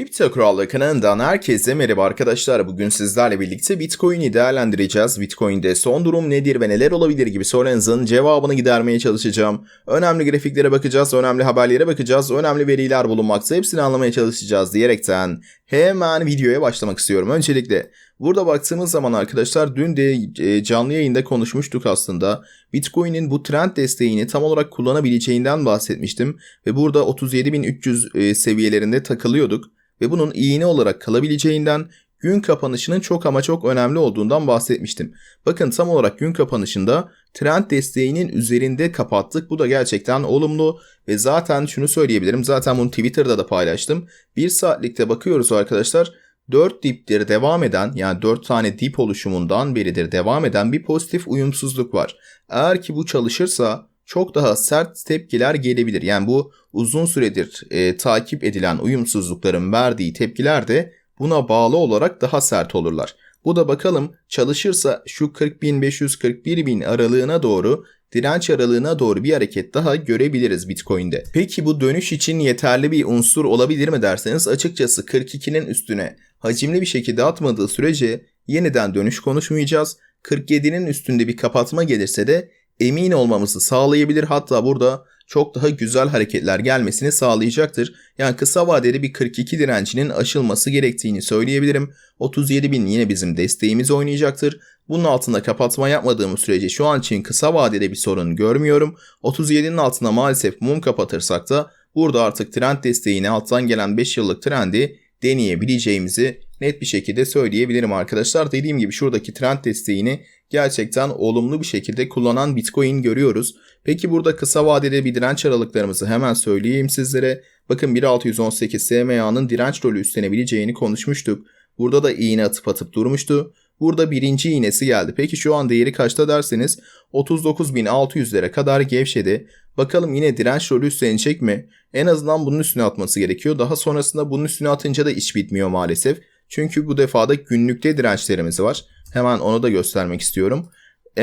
Kripto Kuralları kanalından herkese merhaba arkadaşlar. Bugün sizlerle birlikte Bitcoin'i değerlendireceğiz. Bitcoin'de son durum nedir ve neler olabilir gibi sorularınızın cevabını gidermeye çalışacağım. Önemli grafiklere bakacağız, önemli haberlere bakacağız, önemli veriler bulunmakta hepsini anlamaya çalışacağız diyerekten hemen videoya başlamak istiyorum. Öncelikle burada baktığımız zaman arkadaşlar dün de e, canlı yayında konuşmuştuk aslında. Bitcoin'in bu trend desteğini tam olarak kullanabileceğinden bahsetmiştim ve burada 37.300 e, seviyelerinde takılıyorduk ve bunun iğne olarak kalabileceğinden gün kapanışının çok ama çok önemli olduğundan bahsetmiştim. Bakın tam olarak gün kapanışında trend desteğinin üzerinde kapattık. Bu da gerçekten olumlu ve zaten şunu söyleyebilirim. Zaten bunu Twitter'da da paylaştım. Bir saatlikte bakıyoruz arkadaşlar. 4 diptir devam eden yani 4 tane dip oluşumundan beridir devam eden bir pozitif uyumsuzluk var. Eğer ki bu çalışırsa çok daha sert tepkiler gelebilir. Yani bu uzun süredir e, takip edilen uyumsuzlukların verdiği tepkiler de buna bağlı olarak daha sert olurlar. Bu da bakalım çalışırsa şu 40.500-41.000 aralığına doğru direnç aralığına doğru bir hareket daha görebiliriz Bitcoin'de. Peki bu dönüş için yeterli bir unsur olabilir mi derseniz açıkçası 42'nin üstüne hacimli bir şekilde atmadığı sürece yeniden dönüş konuşmayacağız. 47'nin üstünde bir kapatma gelirse de emin olmamızı sağlayabilir. Hatta burada çok daha güzel hareketler gelmesini sağlayacaktır. Yani kısa vadeli bir 42 direncinin aşılması gerektiğini söyleyebilirim. 37 bin yine bizim desteğimiz oynayacaktır. Bunun altında kapatma yapmadığımız sürece şu an için kısa vadede bir sorun görmüyorum. 37'nin altına maalesef mum kapatırsak da burada artık trend desteğini alttan gelen 5 yıllık trendi deneyebileceğimizi net bir şekilde söyleyebilirim arkadaşlar. Dediğim gibi şuradaki trend desteğini gerçekten olumlu bir şekilde kullanan Bitcoin görüyoruz. Peki burada kısa vadede bir direnç aralıklarımızı hemen söyleyeyim sizlere. Bakın 1618 SMA'nın direnç rolü üstlenebileceğini konuşmuştuk. Burada da iğne atıp atıp durmuştu. Burada birinci iğnesi geldi. Peki şu an değeri kaçta derseniz 39.600'lere kadar gevşedi. Bakalım yine direnç rolü üstlenecek mi? En azından bunun üstüne atması gerekiyor. Daha sonrasında bunun üstüne atınca da iş bitmiyor maalesef. Çünkü bu defada günlükte dirençlerimiz var. Hemen onu da göstermek istiyorum.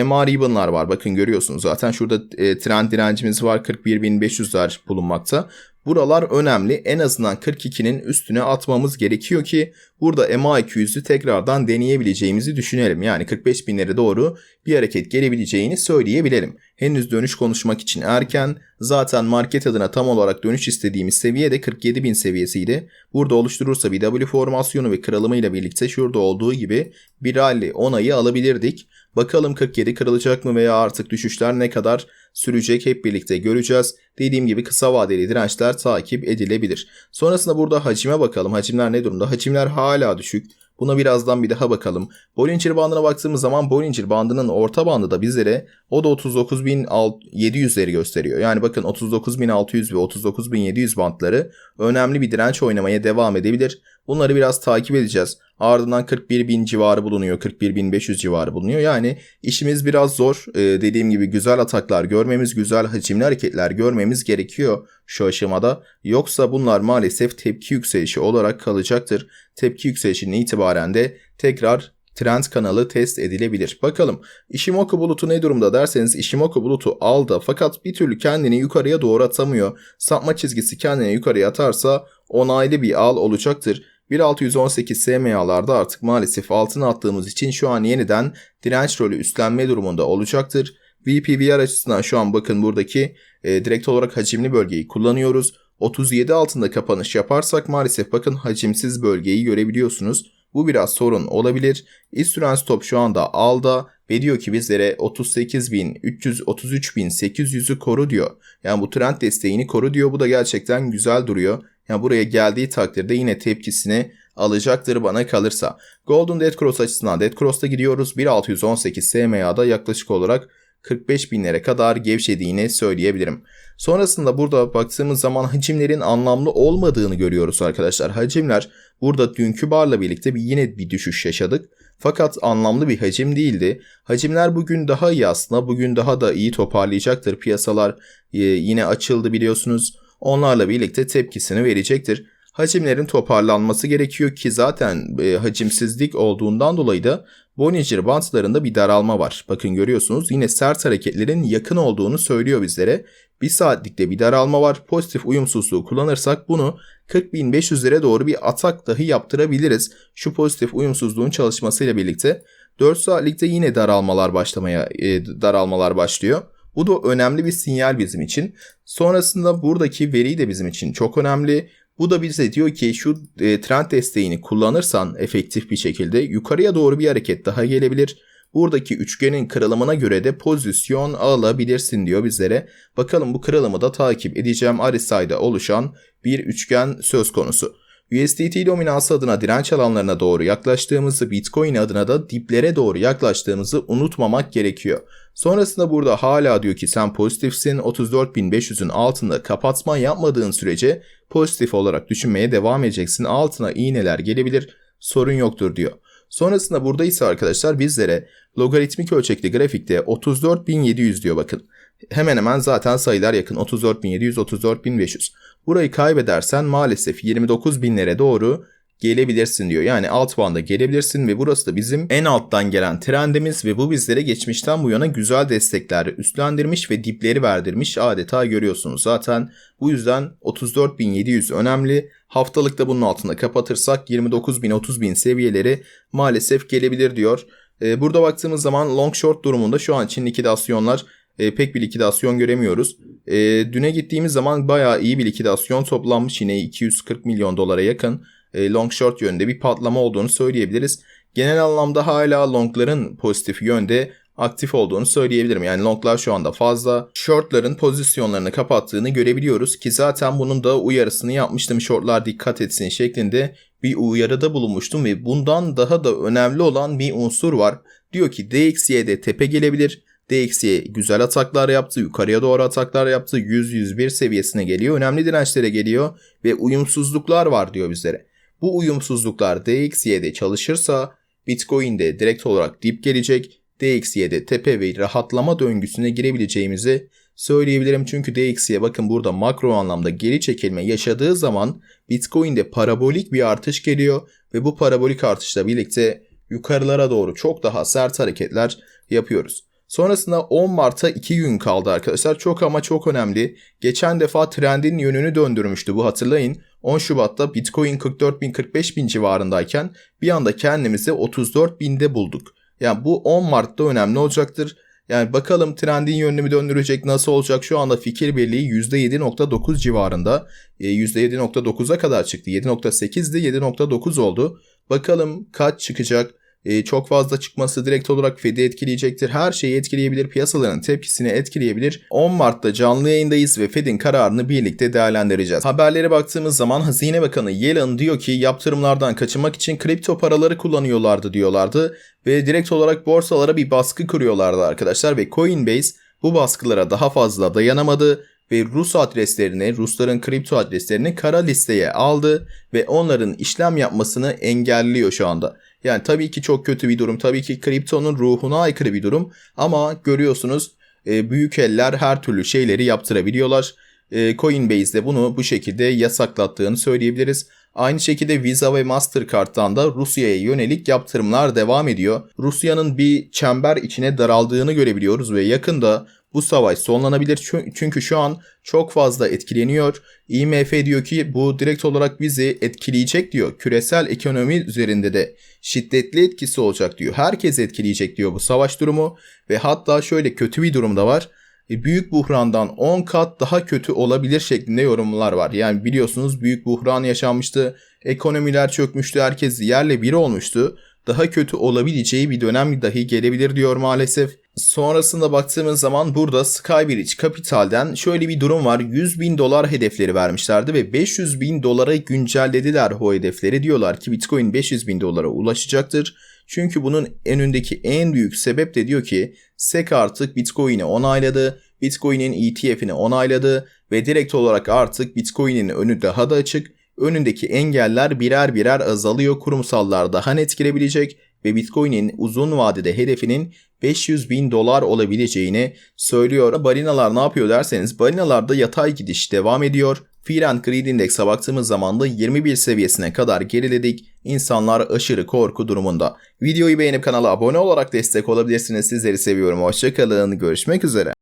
MA ribbon'lar var. Bakın görüyorsunuz zaten şurada e, trend direncimiz var. 41.500'ler bulunmakta. Buralar önemli. En azından 42'nin üstüne atmamız gerekiyor ki burada MA200'ü tekrardan deneyebileceğimizi düşünelim. Yani 45 binlere doğru bir hareket gelebileceğini söyleyebilirim. Henüz dönüş konuşmak için erken. Zaten market adına tam olarak dönüş istediğimiz seviye de 47 bin seviyesiydi. Burada oluşturursa bir W formasyonu ve kırılımıyla birlikte şurada olduğu gibi bir rally onayı alabilirdik. Bakalım 47 kırılacak mı veya artık düşüşler ne kadar sürecek hep birlikte göreceğiz. Dediğim gibi kısa vadeli dirençler takip edilebilir. Sonrasında burada hacime bakalım. Hacimler ne durumda? Hacimler hala düşük. Buna birazdan bir daha bakalım. Bollinger bandına baktığımız zaman Bollinger bandının orta bandı da bizlere o da 39.700'leri gösteriyor. Yani bakın 39.600 ve 39.700 bantları önemli bir direnç oynamaya devam edebilir. Bunları biraz takip edeceğiz. Ardından 41.000 civarı bulunuyor. 41.500 civarı bulunuyor. Yani işimiz biraz zor. Ee, dediğim gibi güzel ataklar görmemiz, güzel hacimli hareketler görmemiz gerekiyor şu aşamada. Yoksa bunlar maalesef tepki yükselişi olarak kalacaktır. Tepki yükselişinin itibaren de tekrar trend kanalı test edilebilir. Bakalım Ishimoku bulutu ne durumda derseniz Ishimoku bulutu aldı fakat bir türlü kendini yukarıya doğru atamıyor. Sapma çizgisi kendini yukarıya atarsa onaylı bir al olacaktır. 1618 SMA'larda artık maalesef altına attığımız için şu an yeniden direnç rolü üstlenme durumunda olacaktır. VPVR açısından şu an bakın buradaki e, direkt olarak hacimli bölgeyi kullanıyoruz. 37 altında kapanış yaparsak maalesef bakın hacimsiz bölgeyi görebiliyorsunuz. Bu biraz sorun olabilir. İstüren stop şu anda alda ve diyor ki bizlere 38.300 33.800'ü koru diyor. Yani bu trend desteğini koru diyor. Bu da gerçekten güzel duruyor. Yani buraya geldiği takdirde yine tepkisini alacaktır bana kalırsa. Golden Dead Cross açısından Dead Cross'ta gidiyoruz. 1618 SMA'da yaklaşık olarak 45 binlere kadar gevşediğini söyleyebilirim. Sonrasında burada baktığımız zaman hacimlerin anlamlı olmadığını görüyoruz arkadaşlar. Hacimler burada dünkü barla birlikte bir yine bir düşüş yaşadık. Fakat anlamlı bir hacim değildi. Hacimler bugün daha iyi aslında. Bugün daha da iyi toparlayacaktır. Piyasalar e, yine açıldı biliyorsunuz. Onlarla birlikte tepkisini verecektir. hacimlerin toparlanması gerekiyor ki zaten e, hacimsizlik olduğundan dolayı da Bollinger bantlarında bir daralma var. Bakın görüyorsunuz yine sert hareketlerin yakın olduğunu söylüyor bizlere. Bir saatlikte bir daralma var. Pozitif uyumsuzluğu kullanırsak bunu 40.500'lere doğru bir atak dahi yaptırabiliriz. Şu pozitif uyumsuzluğun çalışmasıyla birlikte 4 saatlikte yine daralmalar başlamaya e, daralmalar başlıyor. Bu da önemli bir sinyal bizim için. Sonrasında buradaki veri de bizim için çok önemli. Bu da bize diyor ki şu e, trend desteğini kullanırsan efektif bir şekilde yukarıya doğru bir hareket daha gelebilir. Buradaki üçgenin kırılımına göre de pozisyon alabilirsin diyor bizlere. Bakalım bu kırılımı da takip edeceğim. RSI'de oluşan bir üçgen söz konusu. USDT dominansı adına direnç alanlarına doğru yaklaştığımızı, Bitcoin adına da diplere doğru yaklaştığımızı unutmamak gerekiyor. Sonrasında burada hala diyor ki sen pozitifsin 34.500'ün altında kapatma yapmadığın sürece pozitif olarak düşünmeye devam edeceksin. Altına iğneler gelebilir sorun yoktur diyor. Sonrasında burada ise arkadaşlar bizlere logaritmik ölçekli grafikte 34.700 diyor bakın. Hemen hemen zaten sayılar yakın 34.700 34.500. Burayı kaybedersen maalesef 29.000'lere doğru gelebilirsin diyor. Yani alt banda gelebilirsin ve burası da bizim en alttan gelen trendimiz ve bu bizlere geçmişten bu yana güzel destekler üstlendirmiş ve dipleri verdirmiş adeta görüyorsunuz. Zaten bu yüzden 34.700 önemli. Haftalıkta bunun altında kapatırsak 29.000 30.000 seviyeleri maalesef gelebilir diyor. Ee, burada baktığımız zaman long short durumunda şu an için likidasyonlar e, pek bir likidasyon göremiyoruz. E, düne gittiğimiz zaman bayağı iyi bir likidasyon toplanmış yine 240 milyon dolara yakın e, long short yönde bir patlama olduğunu söyleyebiliriz. Genel anlamda hala longların pozitif yönde aktif olduğunu söyleyebilirim. Yani longlar şu anda fazla. Shortların pozisyonlarını kapattığını görebiliyoruz ki zaten bunun da uyarısını yapmıştım. Shortlar dikkat etsin şeklinde bir uyarıda bulunmuştum ve bundan daha da önemli olan bir unsur var. Diyor ki DXY'de tepe gelebilir. DXY güzel ataklar yaptı, yukarıya doğru ataklar yaptı. 100-101 seviyesine geliyor. Önemli dirençlere geliyor ve uyumsuzluklar var diyor bizlere. Bu uyumsuzluklar DXY'de çalışırsa Bitcoin'de direkt olarak dip gelecek. DXY'de tepe ve rahatlama döngüsüne girebileceğimizi söyleyebilirim. Çünkü DXY bakın burada makro anlamda geri çekilme yaşadığı zaman Bitcoin'de parabolik bir artış geliyor ve bu parabolik artışla birlikte yukarılara doğru çok daha sert hareketler yapıyoruz. Sonrasında 10 Mart'a 2 gün kaldı arkadaşlar. Çok ama çok önemli. Geçen defa trendin yönünü döndürmüştü bu hatırlayın. 10 Şubat'ta Bitcoin 44 bin 45 bin civarındayken bir anda kendimizi 34 binde bulduk. Yani bu 10 Mart'ta önemli olacaktır. Yani bakalım trendin yönünü mü döndürecek nasıl olacak şu anda fikir birliği %7.9 civarında %7.9'a kadar çıktı 7.8'di 7.9 oldu. Bakalım kaç çıkacak e, çok fazla çıkması direkt olarak Fed'i etkileyecektir. Her şeyi etkileyebilir, piyasaların tepkisini etkileyebilir. 10 Mart'ta canlı yayındayız ve Fed'in kararını birlikte değerlendireceğiz. Haberlere baktığımız zaman Hazine Bakanı Yellen diyor ki yaptırımlardan kaçınmak için kripto paraları kullanıyorlardı diyorlardı ve direkt olarak borsalara bir baskı kuruyorlardı arkadaşlar ve Coinbase bu baskılara daha fazla dayanamadı ve Rus adreslerini, Rusların kripto adreslerini kara listeye aldı ve onların işlem yapmasını engelliyor şu anda. Yani tabii ki çok kötü bir durum. Tabii ki kriptonun ruhuna aykırı bir durum. Ama görüyorsunuz e, büyük eller her türlü şeyleri yaptırabiliyorlar. E, Coinbase de bunu bu şekilde yasaklattığını söyleyebiliriz. Aynı şekilde Visa ve Mastercard'dan da Rusya'ya yönelik yaptırımlar devam ediyor. Rusya'nın bir çember içine daraldığını görebiliyoruz ve yakında bu savaş sonlanabilir çünkü şu an çok fazla etkileniyor. IMF diyor ki bu direkt olarak bizi etkileyecek diyor. Küresel ekonomi üzerinde de şiddetli etkisi olacak diyor. Herkes etkileyecek diyor bu savaş durumu ve hatta şöyle kötü bir durum da var. E, büyük buhrandan 10 kat daha kötü olabilir şeklinde yorumlar var. Yani biliyorsunuz büyük buhran yaşanmıştı. Ekonomiler çökmüştü. Herkes yerle bir olmuştu. Daha kötü olabileceği bir dönem dahi gelebilir diyor maalesef. Sonrasında baktığımız zaman burada Skybridge Capital'den şöyle bir durum var. 100 bin dolar hedefleri vermişlerdi ve 500 bin dolara güncellediler o hedefleri. Diyorlar ki Bitcoin 500 bin dolara ulaşacaktır. Çünkü bunun önündeki en büyük sebep de diyor ki SEC artık Bitcoin'i onayladı. Bitcoin'in ETF'ini onayladı ve direkt olarak artık Bitcoin'in önü daha da açık. Önündeki engeller birer birer azalıyor. Kurumsallar daha net girebilecek ve Bitcoin'in uzun vadede hedefinin 500 bin dolar olabileceğini söylüyor. Balinalar ne yapıyor derseniz balinalarda yatay gidiş devam ediyor. Fear and Greed Index'e baktığımız zaman da 21 seviyesine kadar geriledik. İnsanlar aşırı korku durumunda. Videoyu beğenip kanala abone olarak destek olabilirsiniz. Sizleri seviyorum. Hoşçakalın. Görüşmek üzere.